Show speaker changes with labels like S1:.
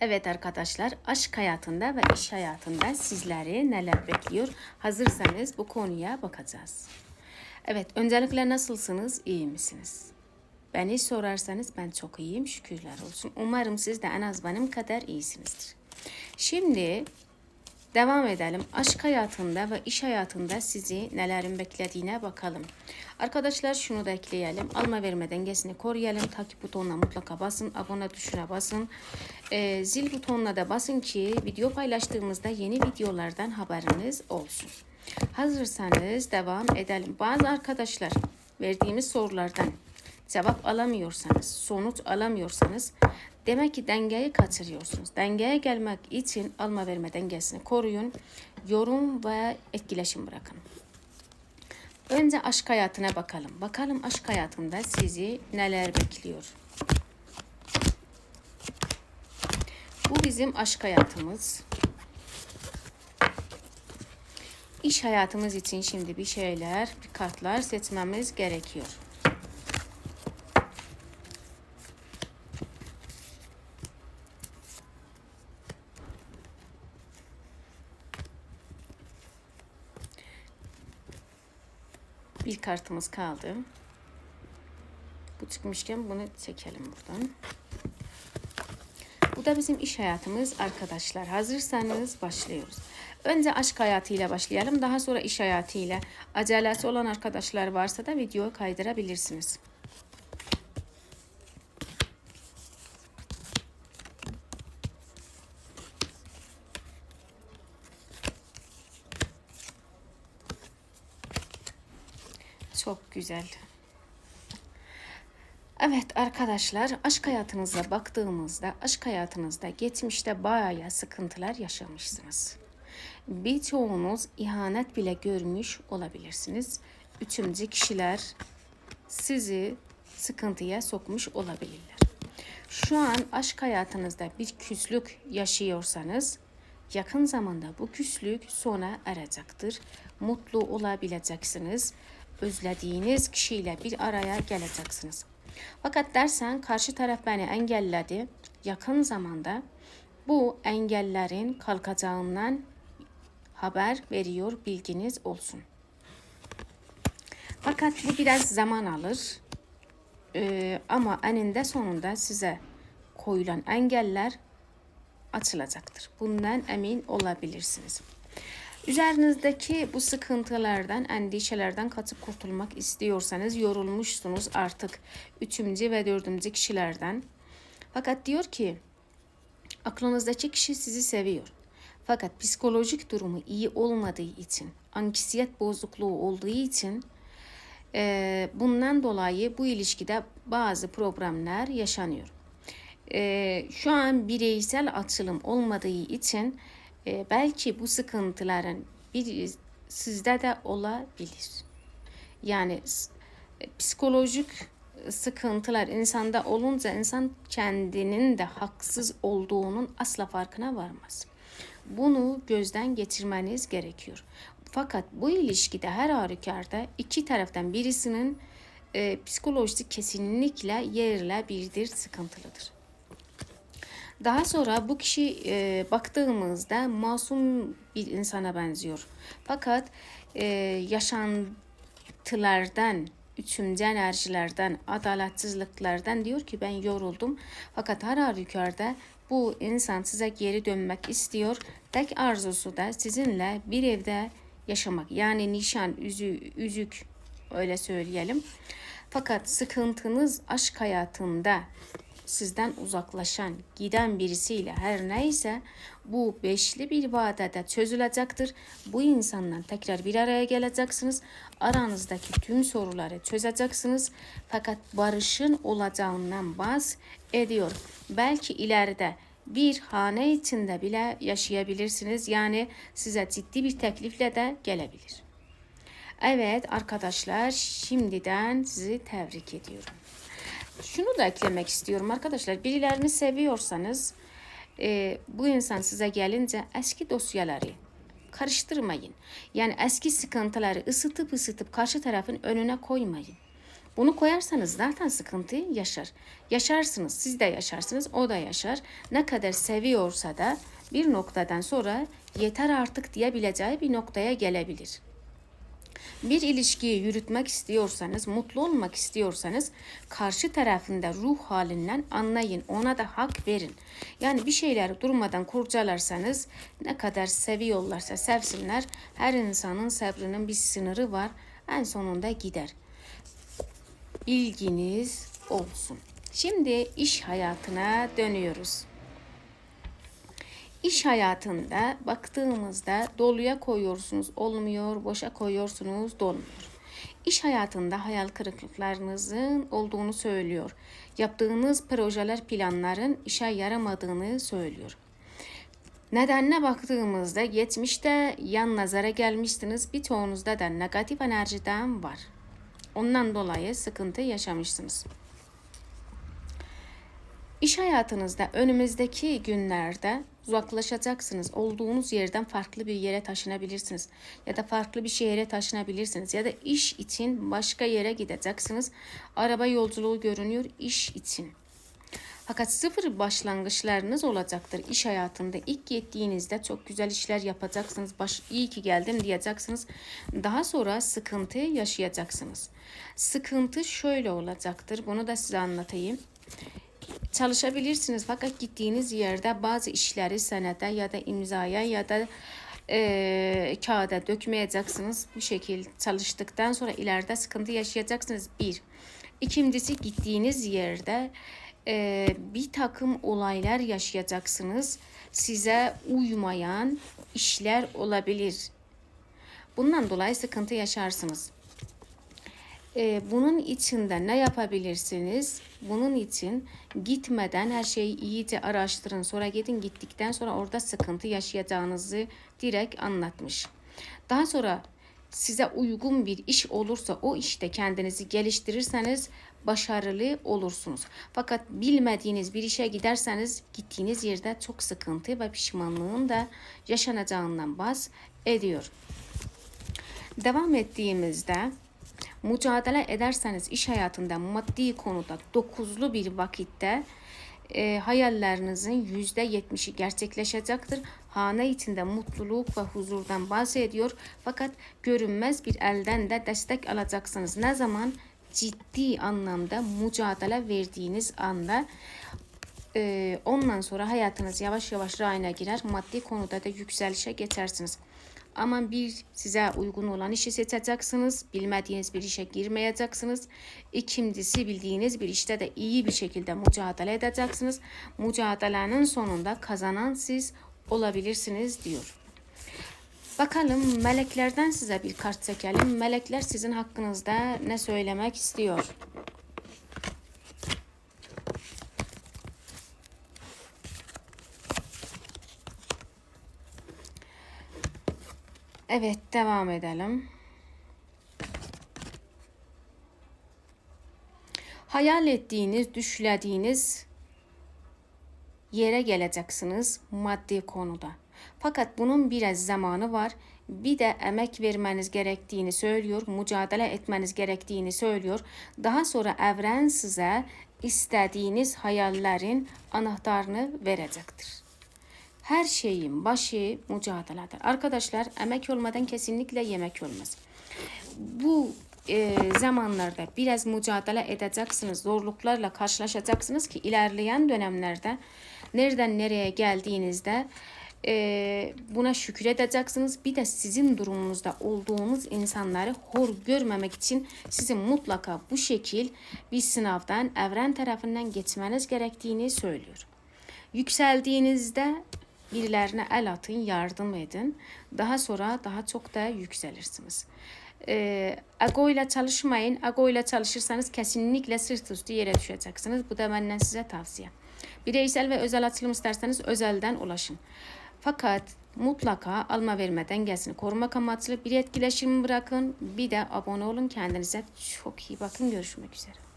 S1: Evet arkadaşlar, aşk hayatında ve iş hayatında sizleri neler bekliyor? Hazırsanız bu konuya bakacağız. Evet, öncelikle nasılsınız, iyi misiniz? Beni sorarsanız ben çok iyiyim, şükürler olsun. Umarım siz de en az benim kadar iyisinizdir. Şimdi devam edelim. Aşk hayatında ve iş hayatında sizi nelerin beklediğine bakalım. Arkadaşlar şunu da ekleyelim. Alma verme dengesini koruyalım. Takip butonuna mutlaka basın. Abone tuşuna basın. Ee, zil butonuna da basın ki video paylaştığımızda yeni videolardan haberiniz olsun. Hazırsanız devam edelim. Bazı arkadaşlar verdiğimiz sorulardan cevap alamıyorsanız, sonuç alamıyorsanız demek ki dengeyi kaçırıyorsunuz. Dengeye gelmek için alma verme dengesini koruyun. Yorum ve etkileşim bırakın. Önce aşk hayatına bakalım. Bakalım aşk hayatında sizi neler bekliyor. Bu bizim aşk hayatımız. İş hayatımız için şimdi bir şeyler, bir kartlar seçmemiz gerekiyor. Bir kartımız kaldı. Bu çıkmışken bunu çekelim buradan. Bu da bizim iş hayatımız arkadaşlar. Hazırsanız başlıyoruz. Önce aşk hayatıyla başlayalım. Daha sonra iş hayatıyla. Acelesi olan arkadaşlar varsa da videoyu kaydırabilirsiniz. Çok güzel. Evet arkadaşlar aşk hayatınıza baktığımızda aşk hayatınızda geçmişte bayağı sıkıntılar yaşamışsınız. Birçoğunuz ihanet bile görmüş olabilirsiniz. Üçüncü kişiler sizi sıkıntıya sokmuş olabilirler. Şu an aşk hayatınızda bir küslük yaşıyorsanız yakın zamanda bu küslük sona erecektir. Mutlu olabileceksiniz. Özlediğiniz kişiyle bir araya geleceksiniz. Fakat dersen karşı taraf beni engelledi. Yakın zamanda bu engellerin kalkacağından haber veriyor bilginiz olsun. Fakat bu biraz zaman alır. Ee, ama eninde sonunda size koyulan engeller açılacaktır. Bundan emin olabilirsiniz. Üzerinizdeki bu sıkıntılardan, endişelerden kaçıp kurtulmak istiyorsanız yorulmuşsunuz artık üçüncü ve dördüncü kişilerden. Fakat diyor ki aklınızdaki kişi sizi seviyor. Fakat psikolojik durumu iyi olmadığı için, anksiyet bozukluğu olduğu için e, bundan dolayı bu ilişkide bazı problemler yaşanıyor. E, şu an bireysel açılım olmadığı için e, belki bu sıkıntıların bir sizde de olabilir. Yani psikolojik sıkıntılar insanda olunca insan kendinin de haksız olduğunun asla farkına varmaz. Bunu gözden geçirmeniz gerekiyor. Fakat bu ilişkide her halükarda iki taraftan birisinin e, psikolojisi kesinlikle yerle birdir, sıkıntılıdır. Daha sonra bu kişi e, baktığımızda masum bir insana benziyor. Fakat e, yaşantılardan, üçüncü enerjilerden, adaletsizliklerden diyor ki ben yoruldum. Fakat her halükarda bu insan size geri dönmek istiyor. Tek arzusu da sizinle bir evde yaşamak. Yani nişan, üzü, üzük öyle söyleyelim. Fakat sıkıntınız aşk hayatında sizden uzaklaşan, giden birisiyle her neyse bu beşli bir vadede çözülecektir. Bu insanla tekrar bir araya geleceksiniz. Aranızdaki tüm soruları çözeceksiniz. Fakat barışın olacağından baz ediyor. Belki ileride bir hane içinde bile yaşayabilirsiniz. Yani size ciddi bir teklifle de gelebilir. Evet arkadaşlar şimdiden sizi tebrik ediyorum. Şunu da eklemek istiyorum arkadaşlar. Birilerini seviyorsanız e, bu insan size gelince eski dosyaları karıştırmayın. Yani eski sıkıntıları ısıtıp ısıtıp karşı tarafın önüne koymayın. Bunu koyarsanız zaten sıkıntı yaşar. Yaşarsınız, siz de yaşarsınız, o da yaşar. Ne kadar seviyorsa da bir noktadan sonra yeter artık diyebileceği bir noktaya gelebilir. Bir ilişkiyi yürütmek istiyorsanız, mutlu olmak istiyorsanız karşı tarafında ruh halinden anlayın, ona da hak verin. Yani bir şeyleri durmadan kurcalarsanız ne kadar seviyorlarsa sevsinler, her insanın sabrının bir sınırı var, en sonunda gider. Bilginiz olsun. Şimdi iş hayatına dönüyoruz. İş hayatında baktığımızda doluya koyuyorsunuz olmuyor, boşa koyuyorsunuz dolmuyor. İş hayatında hayal kırıklıklarınızın olduğunu söylüyor. Yaptığınız projeler, planların işe yaramadığını söylüyor. Nedenine baktığımızda geçmişte yan nazara gelmişsiniz. Bir çoğunuzda da negatif enerjiden var. Ondan dolayı sıkıntı yaşamışsınız. İş hayatınızda önümüzdeki günlerde uzaklaşacaksınız. Olduğunuz yerden farklı bir yere taşınabilirsiniz. Ya da farklı bir şehre taşınabilirsiniz. Ya da iş için başka yere gideceksiniz. Araba yolculuğu görünüyor iş için. Fakat sıfır başlangıçlarınız olacaktır iş hayatında. İlk gittiğinizde çok güzel işler yapacaksınız. Baş, iyi ki geldim diyeceksiniz. Daha sonra sıkıntı yaşayacaksınız. Sıkıntı şöyle olacaktır. Bunu da size anlatayım çalışabilirsiniz fakat gittiğiniz yerde bazı işleri senede ya da imzaya ya da e, kağıda dökmeyeceksiniz. Bu şekilde çalıştıktan sonra ileride sıkıntı yaşayacaksınız. Bir. İkincisi gittiğiniz yerde e, bir takım olaylar yaşayacaksınız. Size uymayan işler olabilir. Bundan dolayı sıkıntı yaşarsınız. E, bunun içinde ne yapabilirsiniz? Bunun için gitmeden her şeyi iyice araştırın. Sonra gidin gittikten sonra orada sıkıntı yaşayacağınızı direkt anlatmış. Daha sonra size uygun bir iş olursa o işte kendinizi geliştirirseniz başarılı olursunuz. Fakat bilmediğiniz bir işe giderseniz gittiğiniz yerde çok sıkıntı ve pişmanlığın da yaşanacağından bahs ediyor. Devam ettiğimizde mücadele ederseniz iş hayatında maddi konuda dokuzlu bir vakitte e, hayallerinizin yüzde yetmişi gerçekleşecektir. Hane içinde mutluluk ve huzurdan bahsediyor. Fakat görünmez bir elden de destek alacaksınız. Ne zaman? Ciddi anlamda mücadele verdiğiniz anda e, ondan sonra hayatınız yavaş yavaş rayına girer. Maddi konuda da yükselişe geçersiniz. Ama bir size uygun olan işi seçeceksiniz. Bilmediğiniz bir işe girmeyeceksiniz. İkincisi bildiğiniz bir işte de iyi bir şekilde mücadele edeceksiniz. Mücadelenin sonunda kazanan siz olabilirsiniz diyor. Bakalım meleklerden size bir kart çekelim. Melekler sizin hakkınızda ne söylemek istiyor? Evet devam edelim. Hayal ettiğiniz, düşlediğiniz yere geleceksiniz maddi konuda. Fakat bunun biraz zamanı var. Bir de emek vermeniz gerektiğini söylüyor, mücadele etmeniz gerektiğini söylüyor. Daha sonra evren size istediğiniz hayallerin anahtarını verecektir. Her şeyin başı mücadeledir. Arkadaşlar emek olmadan kesinlikle yemek olmaz. Bu e, zamanlarda biraz mücadele edeceksiniz, zorluklarla karşılaşacaksınız ki ilerleyen dönemlerde nereden nereye geldiğinizde e, buna şükür edeceksiniz. Bir de sizin durumunuzda olduğunuz insanları hor görmemek için sizin mutlaka bu şekil bir sınavdan evren tarafından geçmeniz gerektiğini söylüyor. Yükseldiğinizde birilerine el atın, yardım edin. Daha sonra daha çok da yükselirsiniz. E, ego ile çalışmayın. Ego ile çalışırsanız kesinlikle sırt üstü yere düşeceksiniz. Bu da benden size tavsiye. Bireysel ve özel açılım isterseniz özelden ulaşın. Fakat mutlaka alma verme dengesini korumak amaçlı bir etkileşim bırakın. Bir de abone olun kendinize. Çok iyi bakın. Görüşmek üzere.